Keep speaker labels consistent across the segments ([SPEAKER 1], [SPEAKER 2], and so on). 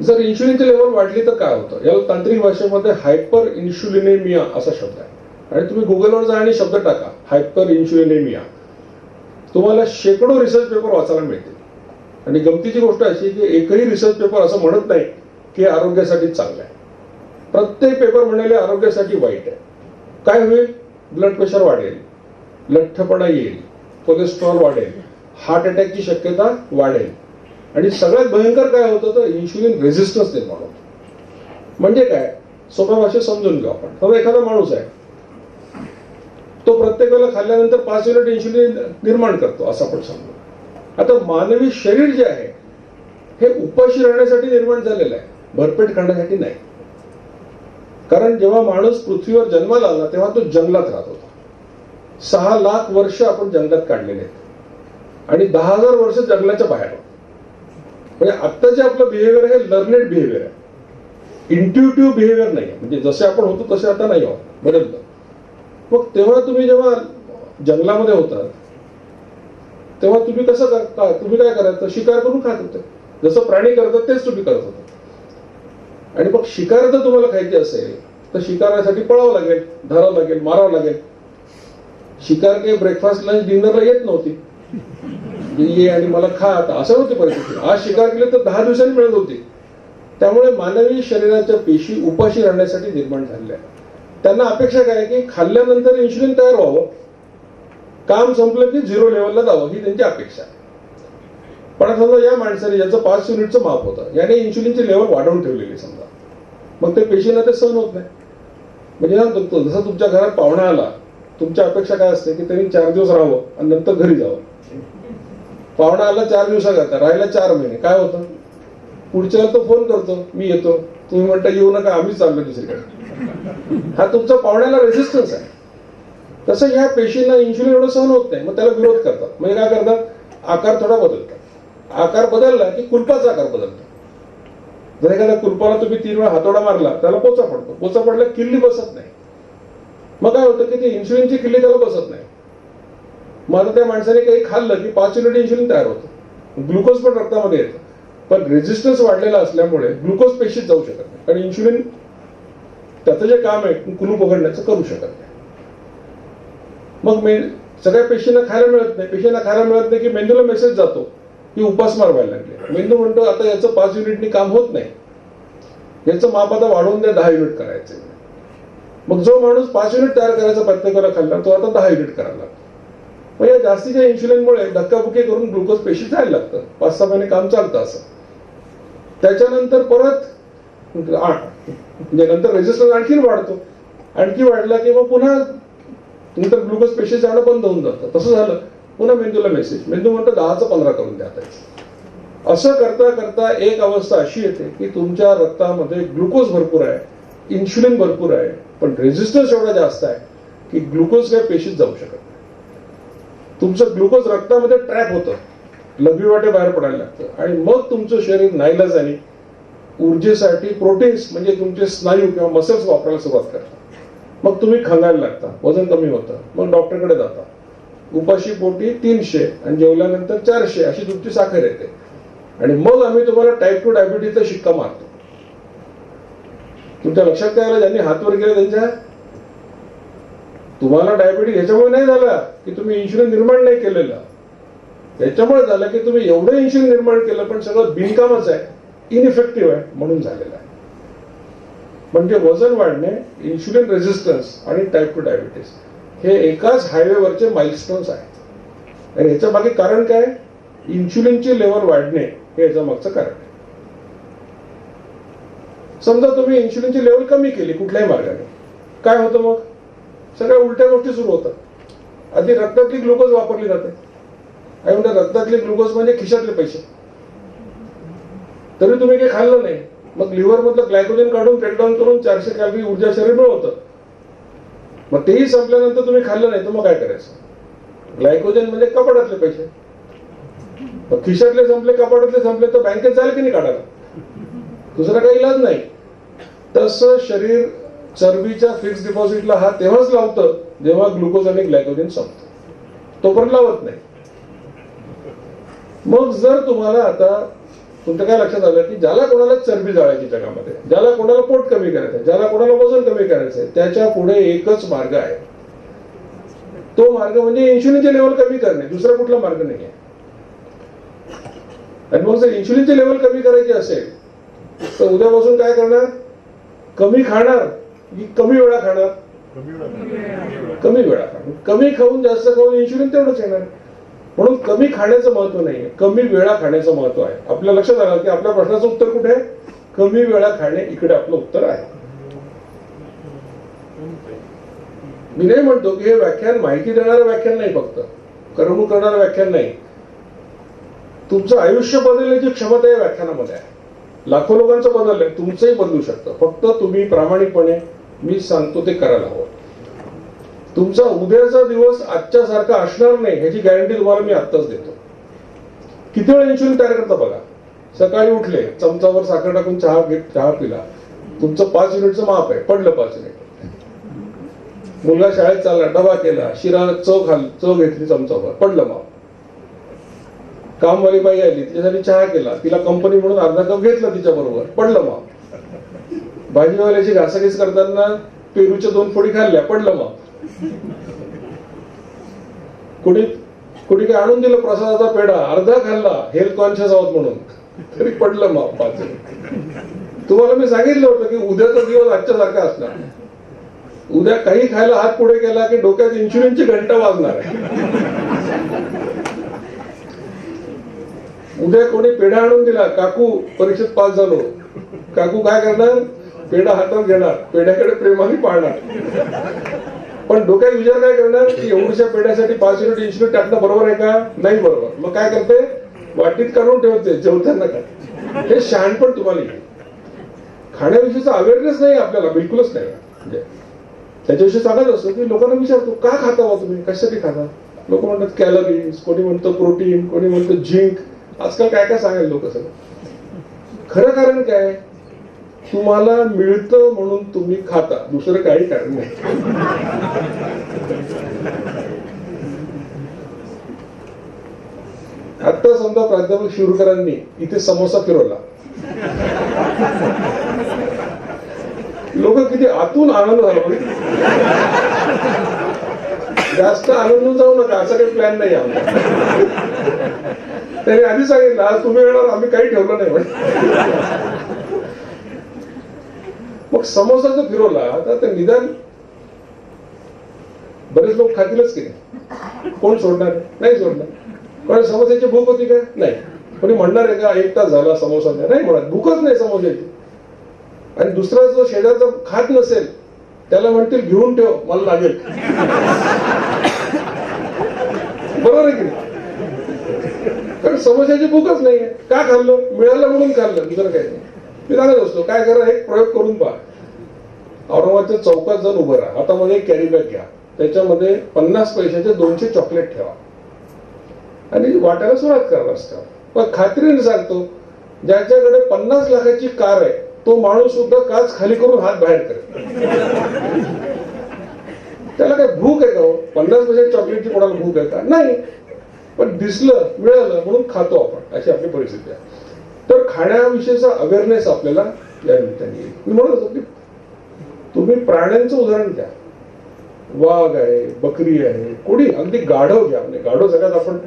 [SPEAKER 1] जर इन्शुलिनची लेवल वाढली तर काय होतं? याला तांत्रिक भाषेमध्ये हायपर इन्शुलिनेमिया असा शब्द आहे. आणि तुम्ही गुगलवर जा आणि शब्द टाका हायपर इन्शुलिनेमिया तुम्हाला शेकडो रिसर्च पेपर वाचायला मिळतील. आणि गमतीची गोष्ट अशी की एकही रिसर्च पेपर असं म्हणत नाही की हे आरोग्यासाठी चांगलं आहे. प्रत्येक पेपर म्हणाले आरोग्यासाठी वाईट आहे. काय होईल? ब्लड प्रेशर वाढेल लठ्ठपणा येईल कोलेस्ट्रॉल वाढेल हार्ट अटॅकची शक्यता वाढेल. आणि सगळ्यात भयंकर काय होतं तर इन्शुलिन रेझिस्टन्स निर्माण होतो. म्हणजे काय? सोप्या भाषेत समजून घेऊ आपण. समजा एखादा माणूस आहे तो प्रत्येक वेळेला खाल्ल्यानंतर पाच युनिट इन्शुलिन निर्माण करतो असं आपण समजू आता मानवी शरीर जे आहे हे उपाशी राहण्यासाठी निर्माण झालेलं आहे. भरपेट करण्यासाठी नाही. कारण जेव्हा माणूस पृथ्वीवर जन्माला आला तेव्हा तो जंगलात राहत होता. सहा लाख वर्ष आपण जंगलात काढलेले आहेत. आणि दहा हजार वर्ष जंगलाच्या बाहेर म्हणजे आत्ता जे आपलं बिहेवियर आहे लर्नेड बिहेवियर आहे. इंट्युटिव्ह बिहेवियर नाही म्हणजे जसे आपण होतो तसे आता नाही आहोत. बदललं मग तेव्हा तुम्ही जेव्हा जंगलामध्ये होतात तेव्हा तुम्ही कसं करता तुम्ही काय करायचं? शिकार करून खात होते. जसं प्राणी करतात तेच तुम्ही करत होता. आणि मग शिकार जर तुम्हाला खायची असेल तर शिकारासाठी पळावं लागेल धरावं लागेल मारावं लागेल. शिकार काही ब्रेकफास्ट लंच डिनरला येत नव्हती. ये आणि मला खा आता असं नव्हती परिस्थिती. आज शिकार केली तर दहा दिवसांनी मिळत होती. त्यामुळे मानवी शरीराच्या पेशी उपाशी राहण्यासाठी निर्माण झालेल्या त्यांना अपेक्षा काय आहे की खाल्ल्यानंतर इन्शुलिन तयार व्हावं? काम संपलं की झिरो लेवलला जावं ही त्यांची अपेक्षा आहे. पण समजा या माणसाने याचं पाच युनिटचं माप होतं. याने इन्शुलिनची लेवल वाढवून ठेवलेली समजा. मग ते पेशींना ते सहन होत नाही. म्हणजे ना जसं तुमच्या घरात पाहुणा आला तुमच्या अपेक्षा काय असते? की त्यांनी चार दिवस राहावं आणि नंतर घरी जावं. पाहुणा आला चार दिवसाकरता राहिला चार महिने. काय होतं? पुढच्या तो फोन करतो मी येतो. तुम्ही म्हणता येऊ नका आम्हीच चाललो दुसरीकडे. हा तुमचा पाहुण्याला रेझिस्टन्स आहे. तसं ह्या पेशींना इन्शुलिन एवढं सहन होत नाही मग त्याला विरोध करतात. म्हणजे काय करतात? आकार थोडा बदलतात. आकार बदलला की कुलपाचा आकार बदलतो. जर एखाद्या कुलपाला तुम्ही तीन वेळा हातोडा मारला त्याला पोचा पडतो. पोचा पडला किल्ली बसत नाही. मग काय होतं की ते इन्शुलिनची किल्ली त्याला बसत नाही. मग आता त्या माणसाने काही खाल्लं की पाच युनिट इन्शुलिन तयार होतं. ग्लुकोज पण रक्तामध्ये येतं. पण रेझिस्टन्स वाढलेला असल्यामुळे ग्लुकोज पेशीत जाऊ शकत नाही. कारण इन्शुलिन त्याचं जे काम आहे कुलूप उघडण्याचं करू शकत नाही. मग मे सगळ्या पेशींना खायला मिळत नाही. पेशींना खायला मिळत नाही की मेंदूला मेसेज जातो की उपासमार व्हायला लागले. मेंदू म्हणतो आता याचं पाच युनिटनी काम होत नाही. याचं माप आता वाढवून द्या दहा युनिट करायचं. मग जो माणूस पाच युनिट तयार करायचा प्रत्येकाला खाल्ला तो आता दहा युनिट करायला लागतो. मग या जास्तीच्या इन्शुलिनमुळे धक्काबुक्की करून ग्लुकोज पेशी जायला लागतं. पाच सहा महिने काम चालतं असं. त्याच्यानंतर परत आठ. म्हणजे नंतर रेजिस्टन्स आणखीन वाढतो. आणखी वाढला की मग पुन्हा नंतर ग्लुकोज पेशी जाणं बंद होऊन जातं. तसं झालं. पुन्हा मेंदूला मेसेज मेंदू म्हणतो दहाचं पंधरा करून द्या असं करता करता एक अवस्था अशी येते की तुमच्या रक्तामध्ये ग्लुकोज भरपूर आहे इन्शुलिन भरपूर आहे पण रेझिस्टन्स एवढा जास्त आहे की ग्लुकोज काही पेशीत जाऊ शकत नाही. तुमचं ग्लुकोज रक्तामध्ये ट्रॅप होतं. लघवी वाटे बाहेर पडायला लागतं. आणि मग तुमचं शरीर नाईलाज आणि ऊर्जेसाठी प्रोटीन्स म्हणजे तुमचे स्नायू किंवा मसल्स वापरायला सुरुवात करतात. मग तुम्ही खंगायला लागता. वजन कमी होतं. मग डॉक्टरकडे जाता. उपाशी पोटी तीनशे आणि जेवल्यानंतर चारशे अशी तुमची साखर येते. आणि मग आम्ही तुम्हाला टाईप टू डायबिटीजचा शिक्का मारतो. तुमच्या लक्षात काय आलं? ज्यांनी हात वर त्यांच्या तुम्हाला डायबिटीज याच्यामुळे नाही झाला की तुम्ही इन्शुलिन निर्माण नाही केलेलं. त्याच्यामुळे झालं की तुम्ही एवढं इन्शुलिन निर्माण केलं पण सगळं बिनकामच आहे. इनइफेक्टिव्ह आहे म्हणून झालेलं आहे. म्हणजे वजन वाढणे इन्शुलिन रेझिस्टन्स आणि टाईप टू डायबिटीस हे एकाच हायवेवरचे माइलस्टोन्स आहेत. आणि ह्याच्या मागे कारण काय? इन्शुलिनची लेवल वाढणे हे याच्या मागचं कारण आहे. समजा तुम्ही इन्शुलिनची लेवल कमी केली कुठल्याही मार्गाने काय होतं मग? सगळ्या उलट्या गोष्टी सुरू होतात. आधी रक्तातली ग्लुकोज वापरली जाते. आणि म्हणजे रक्तातले ग्लुकोज म्हणजे खिशातले पैसे. तरी तुम्ही काही खाल्लं नाही. मग लिव्हर मधलं ग्लायकोजन काढून ब्रेकडाऊन करून चारशे कॅलरी ऊर्जा शरीर मिळवतं मग तेही संपल्यानंतर तुम्ही खाल्लं नाही तर मग काय करायचं? ग्लायकोजन म्हणजे कपाटातले पैसे. मग खिशातले संपले कपाटातले संपले तर बँकेत जाईल की नाही काढायला. दुसरा काही इलाज नाही. तसं शरीर चरबीच्या फिक्स डिपॉझिटला हा तेव्हाच लावतं जेव्हा ग्लुकोज आणि ग्लायकोजन संपतो. तोपर्यंत लावत नाही. मग जर तुम्हाला आता तुमचं काय लक्षात आलं की ज्याला कोणाला चरबी जाळायची जगामध्ये ज्याला कोणाला पोट कमी करायचं आहे, ज्याला कोणाला वजन कमी करायचं आहे त्याच्या पुढे एकच मार्ग आहे. तो मार्ग म्हणजे इन्शुलिनचे लेवल कमी करणे दुसरा कुठला मार्ग नाही आहे आणि मग जर इन्शुलिनचे लेवल कमी करायचे असेल तर उद्यापासून काय करणार? कमी खाणार. की कमी वेळा खाणार कमी वेळा खाणार कमी खाऊन जास्त खाऊन इन्शुलिन तेवढंच येणार. म्हणून कमी खाण्याचं महत्त्व नाहीये. कमी वेळा खाण्याचं महत्त्व आहे. आपल्या लक्षात आलं की आपल्या प्रश्नाचं उत्तर कुठे आहे? कमी वेळा खाणे इकडे आपलं उत्तर आहे. मी नाही म्हणतो की हे व्याख्यान माहिती देणारं व्याख्यान नाही फक्त. करमणूक करणारं व्याख्यान नाही. तुमचं आयुष्य बदलण्याची क्षमता या व्याख्यानामध्ये आहे. लाखो लोकांचं बदललंय. तुमचंही बदलू शकतं. फक्त तुम्ही प्रामाणिकपणे मी सांगतो ते करायला हवं. तुमचा उद्याचा दिवस आजच्या सारखा असणार नाही ह्याची गॅरंटी तुम्हाला मी आत्ताच देतो. किती वेळ इन्शुरन्स तयार करता बघा? सकाळी उठले चमचावर साखर टाकून चहा घेत चहा पिला. तुमचं पाच युनिटचं माप आहे पडलं पाच युनिट मुलगा शाळेत चालला डबा केला शिरा चव खाल चव घेतली चमचावर पडलं माप. कामवाली बाई आली तिच्यासाठी चहा केला तिला कंपनी म्हणून अर्धा कप घेतला तिच्या बरोबर पडलं माप. भाजीवाल्याची घासाघीस करताना पेरूच्या दोन फोडी खाल्ल्या पडलं माप कुणी कुणी काय आणून दिलं प्रसादाचा पेढा अर्धा खाल्ला हेल्थ कॉन्शियस आहोत म्हणून. तरी पडलं माप पाच तुम्हाला मी सांगितलं होतं की उद्याचा दिवस आजच्या सारखा असणार. उद्या काही खायला हात पुढे केला की डोक्यात इन्शुरन्सची घंटा वाजणार आहे. उद्या कोणी पेढा आणून दिला काकू परीक्षेत पास झालो. काकू काय करणार? पेढा हातात घेणार पेढ्याकडे प्रेमाने पाळणार. पण डोक्यात विचार काय करणार की एवढीच्या पेढ्यासाठी पाच युनिट इन्शुलिन टाकणं बरोबर आहे का? नाही बरोबर. मग काय करते? वाटीत काढून ठेवते जेवताना काय? हे शहाणपण तुम्हाला खाण्याविषयीचा अवेअरनेस नाही आपल्याला बिलकुलच नाही. म्हणजे त्याच्याविषयी सांगत असतो की लोकांना विचारतो का खाता बा तुम्ही? कशासाठी खाता? लोक म्हणतात कॅलरीज कोणी म्हणतं प्रोटीन कोणी म्हणतं झिंक आजकाल काय काय सांगायला लोक सगळं? खरं कारण काय? तुम्हाला मिळतं म्हणून तुम्ही खाता. दुसरं काही कारण नाही. आता समजा प्राध्यापक शिवकरांनी इथे समोसा फिरवला. लोक किती आतून आनंद झाला हो. जास्त आनंद जाऊ नका असा काही प्लॅन नाही आमचा. त्याने आधी सांगितलं आज तुम्ही येणार आम्ही काही ठेवलं नाही. म्हणे मग समोसा जर फिरवला. तर ते निदान बरेच लोक खातीलच की नाही. कोण सोडणार? नाही सोडणार. कोणा समोसाची भूक होती का? नाही. कोणी म्हणणार आहे का एक तास झाला समोसा नाही नाही म्हणत. भूकच नाही समोस्याची आणि दुसरा जो शेजारचा खात नसेल त्याला म्हणतील घेऊन ठेव मला लागेल. बरोबर आहे की कारण समोस्याची भूकच नाही का खाल्लं? मिळालं म्हणून खाल्लं. दुसरं काही नाही. मी सांगत असतो काय करा एक प्रयोग करून पहा. औरंगाबादच्या चौकात जाऊन उभं राहा. हातामध्ये एक कॅरी बॅग घ्या. त्याच्यामध्ये पन्नास पैशाचे दोनशे चॉकलेट ठेवा. आणि वाटायला सुरुवात करा रस्त्यावर. पण खात्रीने सांगतो ज्याच्याकडे पन्नास लाखाची कार आहे तो माणूस सुद्धा काच खाली करून हात बाहेर करेल. त्याला काय भूक आहे का हो? पन्नास पैसे चॉकलेटची कोणाला भूक आहे का? नाही. पण दिसलं मिळालं म्हणून खातो आपण. अशी आपली परिस्थिती आहे. तर खाण्याविषयीचा अवेअरनेस आपल्याला या निमित्ताने येईल. मी म्हणत होतो की तुम्ही प्राण्यांचं उदाहरण घ्या. वाघ आहे बकरी आहे कोणी अगदी गाढव घ्या. म्हणजे गाढव सगळ्यात आपण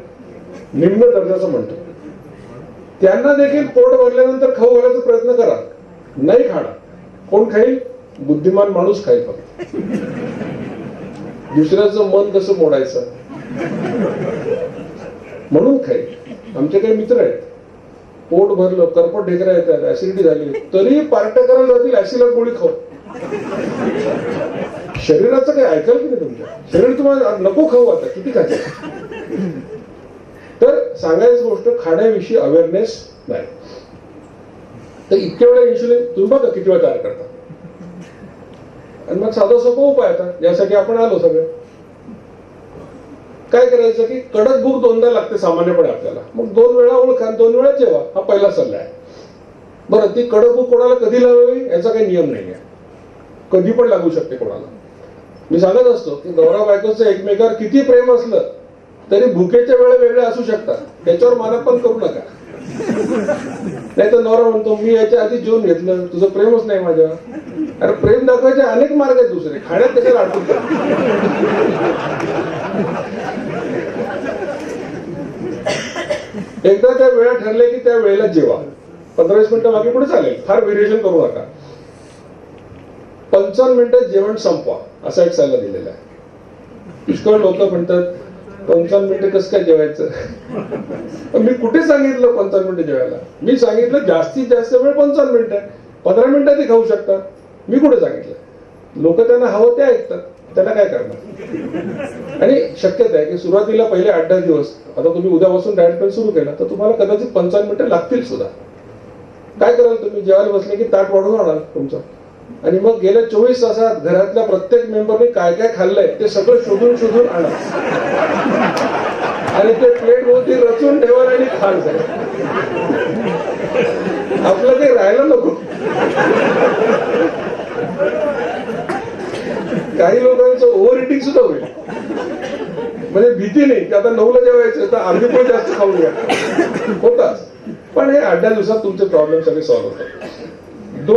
[SPEAKER 1] निम्न दर्जाचं म्हणतो. त्यांना देखील पोट भरल्यानंतर खाऊ घालायचा प्रयत्न करा. नाही खाणार. कोण खाईल? बुद्धिमान माणूस खाईल फक्त. दुसऱ्याचं मन कसं मोडायचं? म्हणून खाईल. आमचे काही मित्र आहेत. पोट भरलं करपट ढेकरा येतात ऍसिडिटी झाली. तरी पार्ट्या करायला जातील ऍसिला गोळी खाऊ शरीराचं काही ऐकाल की नाही तुमच्या? शरीर तुम्हाला नको खाऊ आता किती खायचं? तर सांगायची गोष्ट खाण्याविषयी अवेअरनेस नाही. तर इतक्या वेळा इन्शुलिन तुम्ही बघा किती वेळा तयार करता. आणि मग साधा सोपा उपाय आता यासाठी आपण आलो सगळं. काय करायचं की कडक भूक दोनदा लागते सामान्यपणे आपल्याला. मग दोन वेळा ओळखा दोन वेळा जेवा हा पहिला सल्ला आहे. बरं ती कडक भूक कोणाला कधी लावावी याचा काही नियम नाही आहे. कधी पण लागू शकते कोणाला. मी सांगत असतो की नवरा बायकोचं एकमेकावर किती प्रेम असलं तरी भुकेच्या वेळा वेगळ्या असू शकतात. त्याच्यावर मानापण करू नका. नाही तर नवरा म्हणतो मी याच्या आधी जीवन घेतलं. तुझं प्रेमच नाही माझ्या अरे प्रेम दाखवायचे अनेक मार्ग आहेत दुसरे. खाण्यात कशाला अडकून एकदा त्या वेळा ठरले की त्या वेळेला जेवा. पंधरा वीस मिनिटं मागे पुढे चालेल. फार व्हेरिएशन करू नका. पंचावन्न मिनिटं जेवण संपवा. असा एक सल्ला दिलेला आहे. पुष्कळ लोक म्हणतात पंचावन्न मिनिटं कसं काय जेवायचं? मी कुठे सांगितलं पंचावन्न मिनिटं जेवायला? मी सांगितलं जास्तीत जास्त वेळ पंचावन्न मिनिटं आहे. पंधरा ते खाऊ शकता. मी कुठे सांगितलं? लोक त्यांना हवं ते ऐकतात. त्यांना काय करणार? आणि शक्यता आहे की सुरुवातीला पहिले आठ दहा दिवस. आता तुम्ही उद्यापासून डायट प्लॅन सुरू केला तर तुम्हाला कदाचित पंचावन्न मिनिटं लागतील सुद्धा. काय कराल तुम्ही? जेवायला बसले की ताट वाढून आणाल तुमचं. आणि मग गेल्या चोवीस तासात घरातल्या प्रत्येक मेंबरने काय काय खाल्लंय ते सगळं शोधून शोधून आणा. आणि ते प्लेट वरती रचून ठेवाल आणि खाण जाईल आपलं ते राहायला नको. काही लोकांचं ओव्हर इटिंग सुद्धा होईल. म्हणजे भीती नाही की आता नऊला जेवायचं तर अर्धी पण जास्त खाऊन घ्या. होताच. पण हे आठ दहा दिवसात तुमचे प्रॉब्लेम सगळे सॉल्व्ह होतात.